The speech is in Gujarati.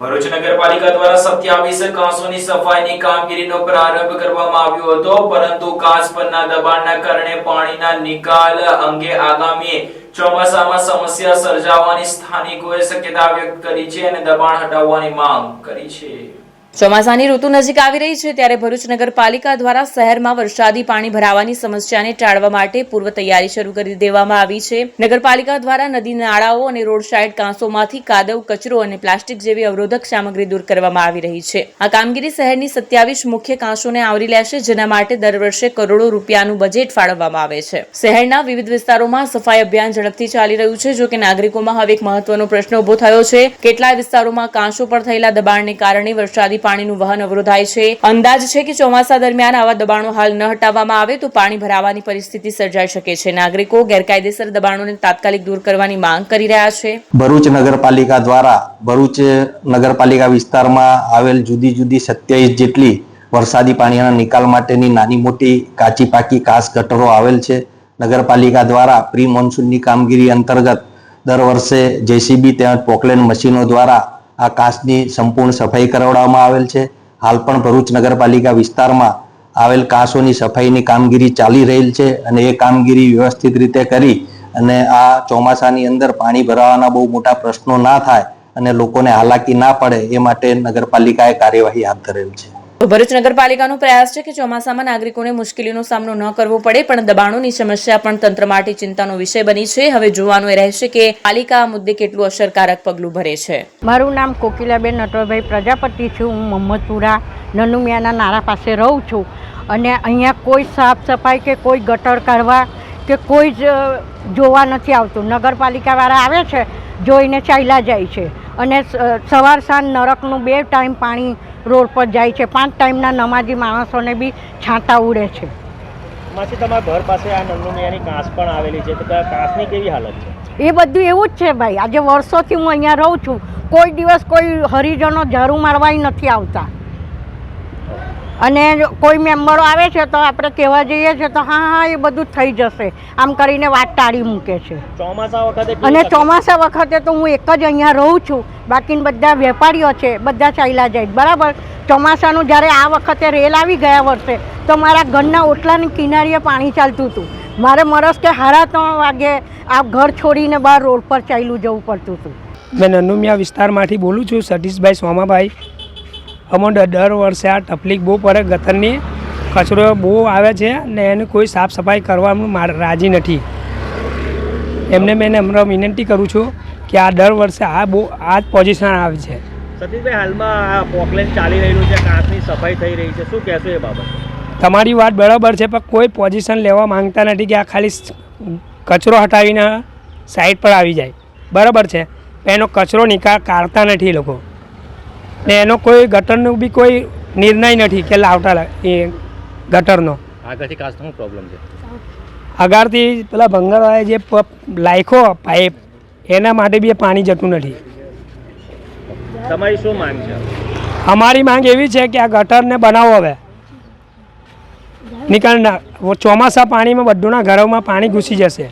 ભરૂચ નગરપાલિકા દ્વારા સત્યાવીસ કાંસોની સફાઈની કામગીરીનો પ્રારંભ કરવામાં આવ્યો હતો, પરંતુ કાચ પરના દબાણના કારણે પાણીના નિકાલ અંગે આગામી ચોમાસામાં સમસ્યા સર્જાવાની સ્થાનિકોએ શક્યતા વ્યક્ત કરી છે અને દબાણ હટાવવાની માંગ કરી છે. ચોમાસાની ઋતુ નજીક આવી રહી છે ત્યારે ભરૂચ નગરપાલિકા દ્વારા શહેરમાં વરસાદી પાણી ભરાવાની સમસ્યાને ટાળવા માટે પૂર્વ તૈયારી શરૂ કરી દેવામાં આવી છે. નગરપાલિકા દ્વારા નદી નાળાઓ અને રોડ સાઇડ કાંસોમાંથી કાદવ, કચરો અને પ્લાસ્ટિક જેવી અવરોધક સામગ્રી દૂર કરવામાં આવી રહી છે. આ કામગીરી શહેરની સત્યાવીસ મુખ્ય કાંસોને આવરી લેશે, જેના માટે દર વર્ષે કરોડો રૂપિયાનું બજેટ ફાળવવામાં આવે છે. શહેરના વિવિધ વિસ્તારોમાં સફાઈ અભિયાન ઝડપથી ચાલી રહ્યું છે જોકે નાગરિકોમાં હવે એક મહત્વનો પ્રશ્ન ઊભો થયો છે. કેટલાય વિસ્તારોમાં કાંસો પર થયેલા દબાણને કારણે વરસાદી પાણીનું વહન અવરોધાય છે. અંદાજ છે કે ચોમાસા દરમિયાન આવા દબાણો હાલ ન હટાવવામાં આવે તો પાણી ભરાવાની પરિસ્થિતિ સર્જાઈ શકે છે. નાગરિકો ગેરકાયદેસર દબાણોને તાત્કાલિક દૂર કરવાની માંગ કરી રહ્યા છે. ભરૂચ નગરપાલિકા દ્વારા ભરૂચ નગરપાલિકા વિસ્તારમાં આવેલ જુદી જુદી સત્યાવીસ જેટલી વરસાદી પાણીના નિકાલ માટેની નાની મોટી કાચી પાકી કાસ ગટરો આવેલ છે. નગરપાલિકા દ્વારા પ્રી મોન્સૂનની કામગીરી અંતર્ગત દર વર્ષે જેસીબી તેમજ પોકલેન મશીનો દ્વારા આ કાચની સંપૂર્ણ સફાઈ કરાવવામાં આવેલ છે. હાલ પણ ભરૂચ નગરપાલિકા વિસ્તારમાં આવેલ કાંસોની સફાઈની કામગીરી ચાલી રહેલ છે અને એ કામગીરી વ્યવસ્થિત રીતે કરી અને આ ચોમાસાની અંદર પાણી ભરાવાના બહુ મોટા પ્રશ્નો ના થાય અને લોકોને હાલાકી ના પડે એ માટે નગરપાલિકાએ કાર્યવાહી હાથ ધરેલ છે. ભરૂચ નગરપાલિકાનો પ્રયાસ છે કે ચોમાસામાં નાગરિકોને મુશ્કેલીનો સામનો ન કરવો પડે, પણ દબાણોની સમસ્યા પણ તંત્ર માટે ચિંતાનો વિષય બની છે. હવે જોવાનું એ રહેશે કે પાલિકા આ મુદ્દે કેટલું અસરકારક પગલું ભરે છે. મારું નામ કોકિલાબેન નટવરભાઈ પ્રજાપતિ છું. હું મોહમ્મદપુરા નનુમિયાના નારા પાસે રહું છું. અને અહીંયા કોઈ સાફ સફાઈ કે કોઈ ગટર કાઢવા કે કોઈ જ જોવા નથી આવતું. નગરપાલિકાવાળા આવે છે જોઈને ચાલ્યા જાય છે. અને સવાર સાંજ નરકનું બે ટાઈમ પાણી રોડ પર જાય છે. પાંચ ટાઈમના નમાજી માણસોને બી છાંટા ઉડે છે. માસી તમારા ઘર પાસે આ નંદુમિયાની કાંસ પણ આવેલી છે. તો કાંસની કેવી હાલત છે? એ બધું એવું જ છે ભાઈ. આજે વર્ષોથી હું અહીંયા રહું છું. કોઈ દિવસ કોઈ હરિજનો ઝાડુ મારવાય નથી આવતા. અને કોઈ મેમ્બરો આવે છે તો આપણે કહેવા જઈએ છીએ તો હા હા એ બધું થઈ જશે. આમ કરીને વાત ટાળી મૂકે છે. ચોમાસા વખતે અને ચોમાસા વખતે તો હું એક જ અહીંયા રહું છું. બાકી બધા વેપારીઓ છે બધા ચાલ્યા જાય. બરાબર? ચોમાસાનું જ્યારે આ વખતે રેલ આવી ગયા વર્ષે તો મારા ઘરના ઓટલાની કિનારીએ પાણી ચાલતું હતું. મારે મરસ કે સાડા ત્રણ વાગે આ ઘર છોડીને બહાર રોડ પર ચાલ્યું જવું પડતું હતું. મેં નનુમિયા વિસ્તારમાંથી બોલું છું સતીશભાઈ સોમાભાઈ. અમને દર વર્ષે આ તકલીફ બહુ પડે ગતરની કચરો બહુ આવે છે ને એને કોઈ સાફ સફાઈ કરવામાં રાજી નથી. એમને મેં હમણાં વિનંતી કરું છું કે આ દર વર્ષે આ બહુ આ જ પોઝિશન આવે છે. સતીશભાઈ હાલમાં આ પોકલેન ચાલી રહેલું છે કાંસની સફાઈ થઈ રહી છે. શું કહેશો એ બાબત? તમારી વાત બરાબર છે પણ કોઈ પોઝિશન લેવા માંગતા નથી કે આ ખાલી કચરો હટાવીને સાઈડ પર આવી જાય. બરાબર છે એનો કચરો નિકાલ કાઢતા નથી એ લોકો. ને એનો કોઈ ગટરનો બી કોઈ નિર્ણય નથી કે લાવતા એ ગટરનો. આગળથી કાંસનો પ્રોબ્લેમ છે? અગારથી પેલા ભંગારવાળાએ જે પ- પાઇપ એના માટે બી એ પાણી જતું નથી. તમારી શું માંગ છે? અમારી માંગ એવી છે કે આ ગટરને બનાવો હવે. નિકાલ ના ચોમાસા પાણીમાં બધુંના ઘરોમાં પાણી ઘૂસી જશે.